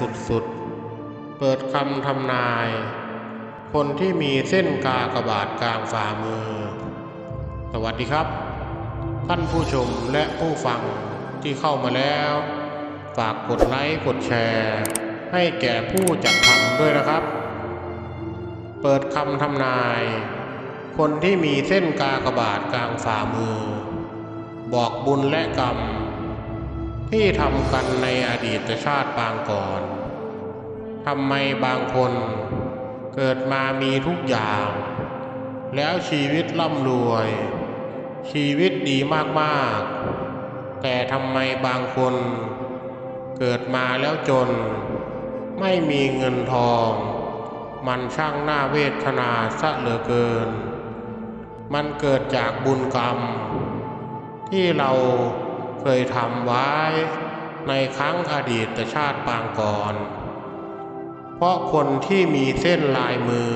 สุดๆ เปิดคำทำนาย คนที่มีเส้นกากบาทกลางฝ่ามือ สวัสดีครับ ท่านผู้ชมและผู้ฟังที่เข้ามาแล้ว ฝากกดไลค์กดแชร์ ให้แก่ผู้จัดทำด้วยนะครับ เปิดคำทำนาย คนที่มีเส้นกากบาทกลางฝ่ามือ บอกบุญและกรรม ที่ทำกันในอดีตชาติปางก่อนทำไมบางคนเกิดมามีทุกอย่าง แล้วชีวิตร่ำรวย ชีวิตดีมากๆ แต่ทำไมบางคน เกิดมาแล้วจน ไม่มีเงินทอง มันช่างหน่าเวทนาซะเหลือเกิน มันเกิดจากบุญกรรม ที่เรา เคยทำไว้ในครั้งอดีตชาติปางก่อน เพราะคนที่มีเส้นลายมือ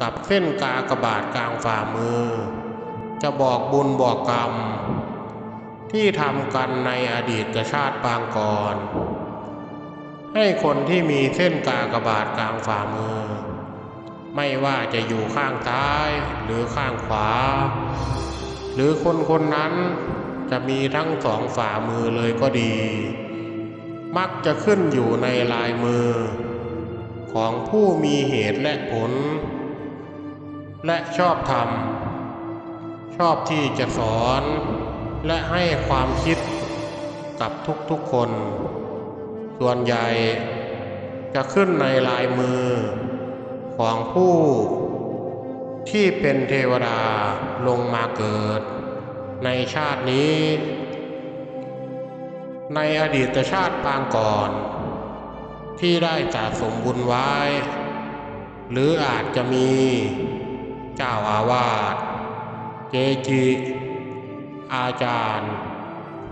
กับเส้นกากบาทกลางฝ่ามือ จะบอกบุญบอกกรรม ที่ทำกันในอดีตชาติปางก่อน ให้คนที่มีเส้นกากบาทกลางฝ่ามือ ไม่ว่าจะอยู่ข้างซ้ายหรือข้างขวา หรือคนคนนั้น จะมีทั้งสองฝ่ามือเลยก็ดี มักจะขึ้นอยู่ในลายมือ ของผู้มีเหตุและผล และชอบธรรมชอบที่จะสอน และให้ความคิดกับทุกๆคน ส่วนใหญ่จะขึ้นในลายมือ ของผู้ที่เป็นเทวดาลงมาเกิด ในชาตินี้ ในอดีตชาติปางก่อน ที่ได้สะสมบุญไว้ หรืออาจจะมีเจ้าอาวาสเจจิ อาจารย์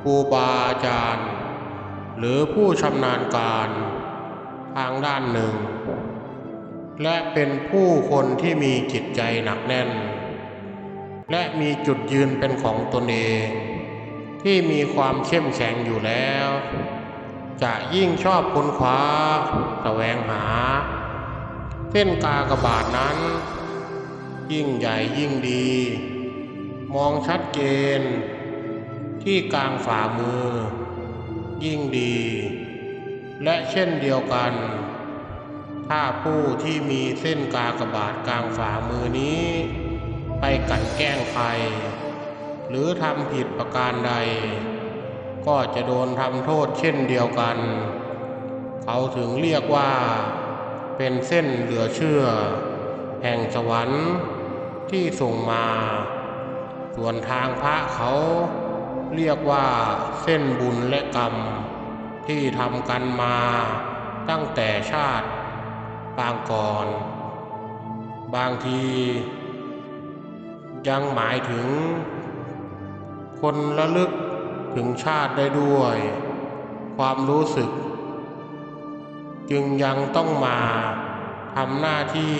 ครูบาอาจารย์ หรือผู้ชำนาญการทางด้านหนึ่ง และเป็นผู้คนที่มีจิตใจหนักแน่น และมีจุดยืนเป็นของตนเอง ที่มีความเข้มแข็งอยู่แล้ว จะยิ่งชอบค้นคว้าแสวงหา เส้นกากระบาทนั้น ยิ่งใหญ่ยิ่งดี มองชัดเจน ที่กลางฝ่ามือ ยิ่งดี และเช่นเดียวกัน ถ้าผู้ที่มีเส้นกากระบาทกลางฝ่ามือนี้ ไปกันแกล้งใคร หรือทำผิดประการใด ก็จะโดนทำโทษเช่นเดียวกัน เขาถึงเรียกว่า เป็นเส้นเหลือเชื่อ แห่งสวรรค์ที่ส่งมา ส่วนทางพระเขาเรียกว่าเส้นบุญและกรรม ที่ทำกันมาตั้งแต่ชาติปางก่อน บางที ยังหมายถึง คนระลึกถึงชาติได้ด้วย ความรู้สึก จึงยังต้องมาทำหน้าที่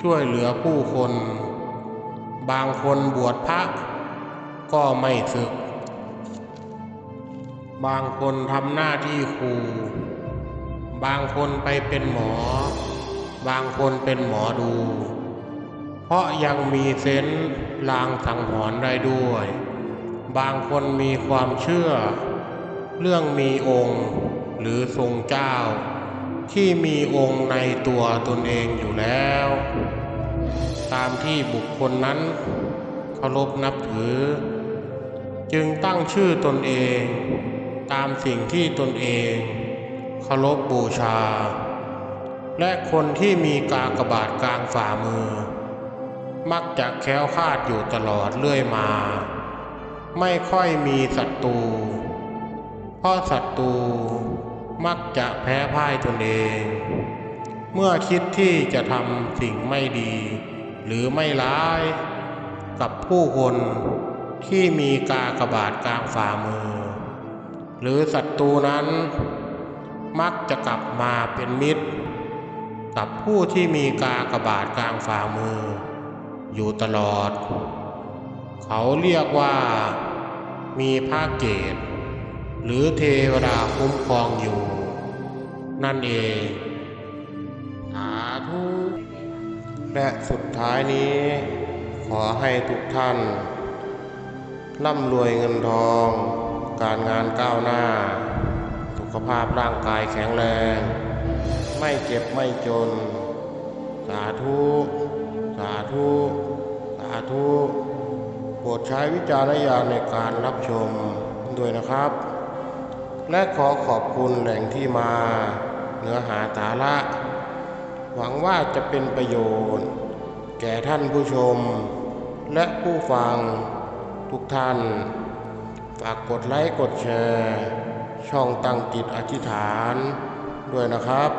ช่วยเหลือผู้คน บางคนบวชพระก็ไม่ศึก บางคนทำหน้าที่ครู บางคนไปเป็นหมอ บางคนเป็นหมอดู ราะยังมีเซนส์ลางสังหรณ์ได้ด้วย บางคนมีความเชื่อ เรื่องมีองค์หรือทรงเจ้า ที่มีองค์ในตัวตนเองอยู่แล้ว ตามที่บุคคลนั้นเคารพนับถือ จึงตั้งชื่อตนเอง ตามสิ่งที่ตนเองเคารพบูชา และคนที่มีกากบาทกลางฝ่ามือ มักจะแค้วคาดอยู่ตลอดเรื่อยมา ไม่ค่อยมีศัตรูเพราะศัตรูมักจะแพ้พ่ายตนเอง เมื่อคิดที่จะทำสิ่งไม่ดี หรือไม่ร้าย กับผู้คนที่มีกากระบาทกลางฝ่ามือ หรือศัตรูนั้น มักจะกลับมาเป็นมิตร กับผู้ที่มีกากระบาทกลางฝ่ามือ อยู่ตลอด เขาเรียกว่ามีพระเกต หรือเทวดาคุ้มครองอยู่ นั่นเองสาธุและสุดท้ายนี้ ขอให้ทุกท่าน ร่ำรวยเงินทอง การงานก้าวหน้า สุขภาพร่างกายแข็งแรง ไม่เจ็บไม่จน สาธุาธุสาธุโปรดใช้วิจารณญาณในการรับชมด้วยนะครับ และขอขอบคุณแหล่งที่มาเนื้อหาสาระ หวังว่าจะเป็นประโยชน์ แก่ท่านผู้ชม และผู้ฟังทุกท่าน ฝากกดไลค์กดแชร์ ช่องตั้งจิตอธิษฐานด้วยนะครับ